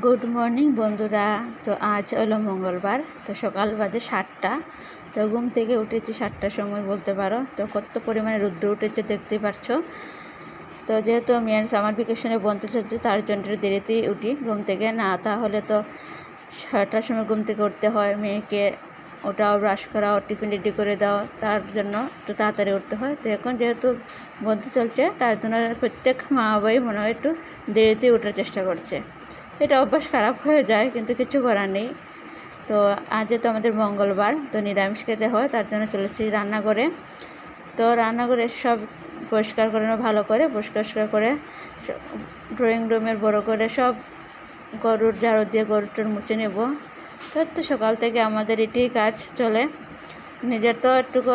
Good morning বন্ধুরা। তো আজ হলো মঙ্গলবার। তো সকাল বাজে সাতটা। তো ঘুম থেকে উঠেছি সাতটার সময় বলতে পারো। তো কত পরিমাণে রুদ্র উঠেছে দেখতেই পারছ। তো যেহেতু আমি আর সামার ভ্যাকেশনে বন্ধ চলছে, তার জন্য দেরিতেই উঠি ঘুম থেকে। না, তাহলে তো সাতটার সময় ঘুম থেকে উঠতে হয়। মেয়েকে ওটাও ব্রাশ করাও, টিফিন রেডি করে দাও, তার জন্য একটু তাড়াতাড়ি উঠতে হয়। তো এখন যেহেতু বন্ধ চলছে, তার জন্য প্রত্যেক মা বাবাই মনে হয় একটু দেরিতেই ওঠার চেষ্টা করছে। এটা অভ্যাস খারাপ হয়ে যায়, কিন্তু কিছু করার নেই। তো আজ যেহেতু আমাদের মঙ্গলবার, তো নিরামিষ খেতে হয়, তার জন্য চলেছি রান্নাঘরে। তো রান্নাঘরে সব পরিষ্কার করে নেব, ভালো করে পরিষ্কার করে ড্রয়িং রুমের বড় করে সব গরুর ঝাড়ু দিয়ে গরুটার মুছে নেব। তো তো সকাল থেকে আমাদের এটাই কাজ চলে। নিজের তো একটুকু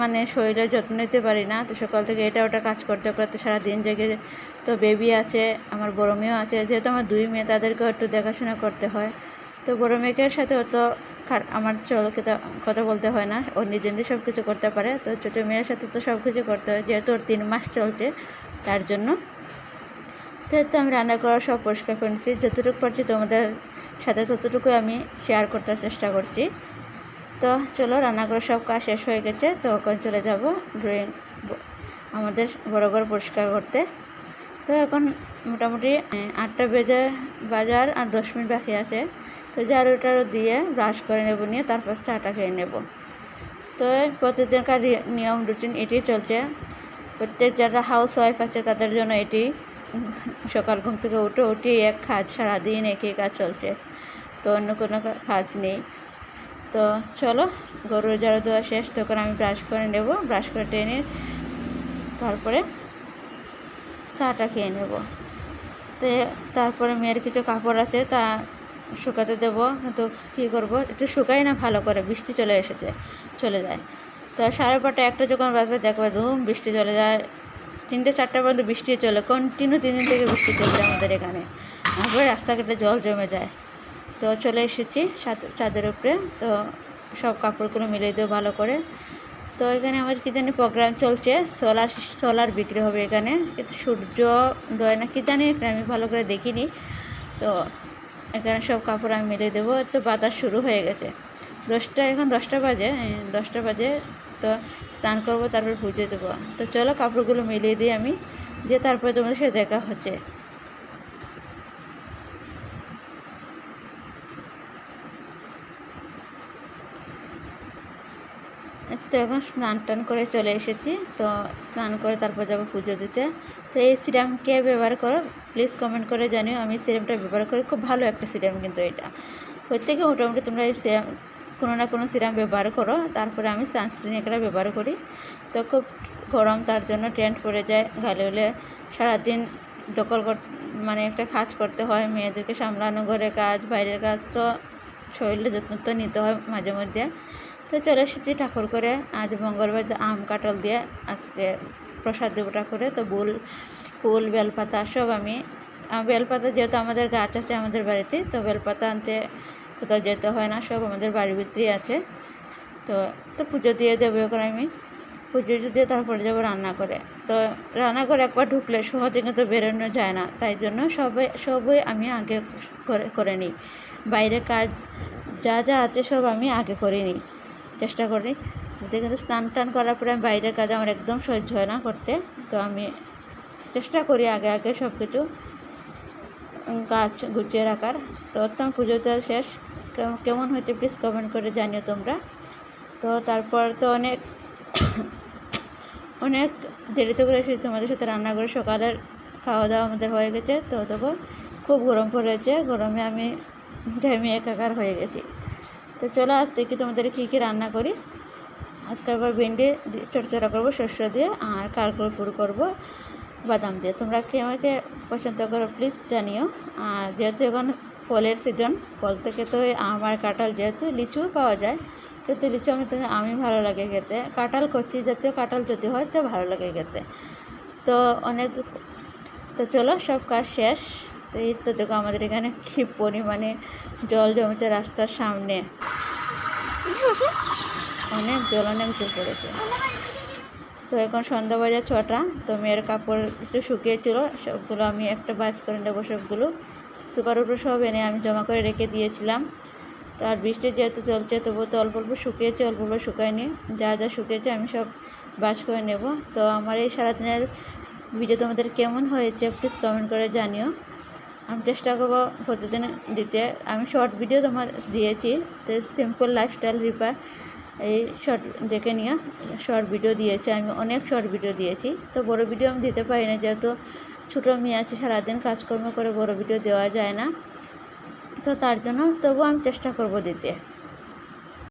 মানে শরীরের যত্ন নিতে পারি না, তো সকাল থেকে এটা ওটা কাজ করতে করতে সারাদিন জেগে তো বেবি আছে, আমার বড় মেয়েও আছে, যেহেতু আমার দুই মেয়ে, তাদেরকেও একটু দেখাশোনা করতে হয়। তো বড় মেয়েকের সাথে অত আমার চল কথা বলতে হয় না, ও নিজে নিজে সব কিছু করতে পারে, তো ছোটো মেয়ের সাথে তো সব কিছু করতে হয়, যেহেতু ওর তিন মাস চলছে, তার জন্য। তো আমি রান্না করার সব পরিষ্কার করে নিচ্ছি, যতটুকু পারছি তোমাদের সাথে ততটুকু আমি শেয়ার করতে চেষ্টা করছি। তো চলো রান্না করে সব কাজ শেষ হয়ে গেছে, তো ওখানে চলে যাব ড্রয়িং আমাদের বড় ঘর পরিষ্কার করতে। তো এখন মোটামুটি আটটা বেজে বাজার আর দশ মিনিট বাকি আছে। তো ঝাড়ু টাড়ু দিয়ে ব্রাশ করে নেব নিয়ে, তারপর চাটা খেয়ে নেব। তো প্রতিদিনকার নিয়ম, রুটিন এটি চলছে। প্রত্যেক যারা হাউস ওয়াইফ আছে, তাদের জন্য এটি। সকাল ঘুম থেকে উঠে উঠি এক কাজ, সারাদিন একই কাজ চলছে। তো অন্য কোনো কাজ নেই। তো চলো, গরুর ঝাড়ু দেওয়া শেষ, তখন আমি ব্রাশ করে নেব। ব্রাশ করে টেনে তারপরে চাটা খেয়ে নেব। তো তারপরে মেয়ের কিছু কাপড় আছে, তা শুকাতে দেবো। তো কী করব, একটু শুকাই না, ভালো করে বৃষ্টি চলে এসেছে, চলে যায়। তো সাড়ে পাঁচটা একটা যখন বাজবে, দেখবে ধুম, বৃষ্টি চলে যায়। তিনটে চারটা পর্যন্ত বৃষ্টি চলে কন্টিনিউ তিন দিন থেকে বৃষ্টি চলছে আমাদের এখানে। তারপরে রাস্তাঘাটে জল জমে যায়। তো চলে এসেছি চাঁদের উপরে। তো সব কাপড়গুলো মিলিয়ে দেবো ভালো করে। তো এখানে আমার কী জানি প্রোগ্রাম চলছে সোলার সোলার বিক্রি হবে এখানে। কিন্তু সূর্য, দয় না কি জানি আমি ভালো করে দেখিনি। তো এখানে সব কাপড় আমি মিলিয়ে দেবো। তো বাতাস শুরু হয়ে গেছে। দশটা, এখন দশটা বাজে দশটা বাজে। তো স্নান করব, তারপর পুজো দেবো। তো চলো কাপড়গুলো মিলিয়ে দিই আমি, দিয়ে তারপরে তোমাদের সাথে দেখা হচ্ছে। তো এখন স্নান টান করে চলে এসেছি। তো স্নান করে তারপর যাব পুজো দিতে। তো এই সিরাম কে ব্যবহার করো। প্লিজ কমেন্ট করে জানিও। আমি সিরামটা ব্যবহার করি। খুব ভালো একটা সিরাম কিন্তু এটা। প্রত্যেকে মোটামুটি তোমরা এই সিরাম কোনো না কোনো সিরাম ব্যবহার করো। তারপরে আমি সানস্ক্রিন একটা ব্যবহার করি। তো খুব গরম, তার জন্য টেন্ট পড়ে যায়। গালে হলে সারাদিন দখল মানে একটা কাজ করতে হয়। মেয়েদেরকে সামলানো ঘরে কাজ, বাইরের কাজ। তো শরীরের যত্ন তো নিতে হয় মাঝে মধ্যে। তো চলে এসেছি ঠাকুর করে। আজ মঙ্গলবার আম কাটল দিয়ে আজকে প্রসাদ দেবো ঠাকুরে। তো বুল ফুল, বেলপাতা সব আমি বেলপাতা যেহেতু আমাদের গাছ আছে আমাদের বাড়িতে, তো বেলপাতা আনতে কোথাও যেতে হয় না, সব আমাদের বাড়ির ভিতরেই আছে। তো তো পুজো দিয়ে দেবো এখন আমি। পুজো দিয়ে তারপরে যাব রান্না করে। তো রান্না করে একবার ঢুকলে সহজে কিন্তু বেরোনো যায় না, তাই জন্য সবাই সবই আমি আগে করে করে নিই। বাইরের কাজ যা যা আছে সব আমি আগে করে নিই। চেষ্টা করি। কিন্তু স্নান টান করার পরে আমি বাইরের কাজ আমার একদম সহ্য হয় না করতে। তো আমি চেষ্টা করি আগে আগে সব কিছু গাছ গুছিয়ে রাখার। তো আমার পুজোটা শেষ। কেমন হয়েছে প্লিজ কমেন্ট করে জানিও তোমরা। তো তারপর তো অনেক অনেক দেরিতে করে এসেছি। আমাদের সাথে রান্না করে সকালের খাওয়া দাওয়া আমাদের হয়ে গেছে। তো তখন খুব গরম পড়েছে। গরমে আমি ঘেমে একাকার হয়ে গেছি। তো চলো আজ থেকে তোমাদের কী কী রান্না করি? আজকে আবার ভেন্ডি চড়চড়া করব শস্য দিয়ে, আর কারকুল ফুল করব, বাদাম দিয়ে। তোমরা কি আমাকে পছন্দ করো প্লিজ জানিও। আর যেহেতু এখন ফলের সিজন ফল থেকে তো আম আর কাঁঠাল যেহেতু লিচুও পাওয়া যায়, কিন্তু লিচু আমি তো আমি ভালো লাগে খেতে। কাঁঠাল কচি জাতীয় কাঁঠাল যদি হয় তো ভালো লাগে খেতে। তো অনেক তো চলো সব কাজ শেষ। তো এই তো দেখো আমাদের এখানে কী পরিমাণে জল জমেছে রাস্তার সামনে। অনেক জল অনেক জল পড়েছে। তো এখন সন্ধ্যা বাজে ছটা তো মেয়ের কাপড় কিছু শুকিয়েছিল সবগুলো আমি একটা বাস করে নেব সবগুলো। সুপার উপর সব এনে আমি জমা করে রেখে দিয়েছিলাম। তো আর বৃষ্টি যেহেতু চলছে তবু তো অল্প অল্প শুকিয়েছে অল্প অল্প শুকায়নি। যা যা শুকিয়েছে আমি সব বাস করে নেব। তো আমার এই সারাদিনের ভিডিও তোমাদের কেমন হয়েছে প্লিজ কমেন্ট করে জানিও। আমি চেষ্টা করব প্রতিদিন দিতে। আমি শর্ট ভিডিও তোমার দিয়েছি, তো সিম্পল লাইফস্টাইল রিপা এই শর্ট দেখে নিয়ে শর্ট ভিডিও দিয়েছি, আমি অনেক শর্ট ভিডিও দিয়েছি। তো বড় ভিডিও আমি দিতে পারি না, যেহেতু ছোটো মেয়ে আছে, সারাদিন কাজকর্ম করে বড় ভিডিও দেওয়া যায় না। তো তার জন্য তবু আমি চেষ্টা করব দিতে।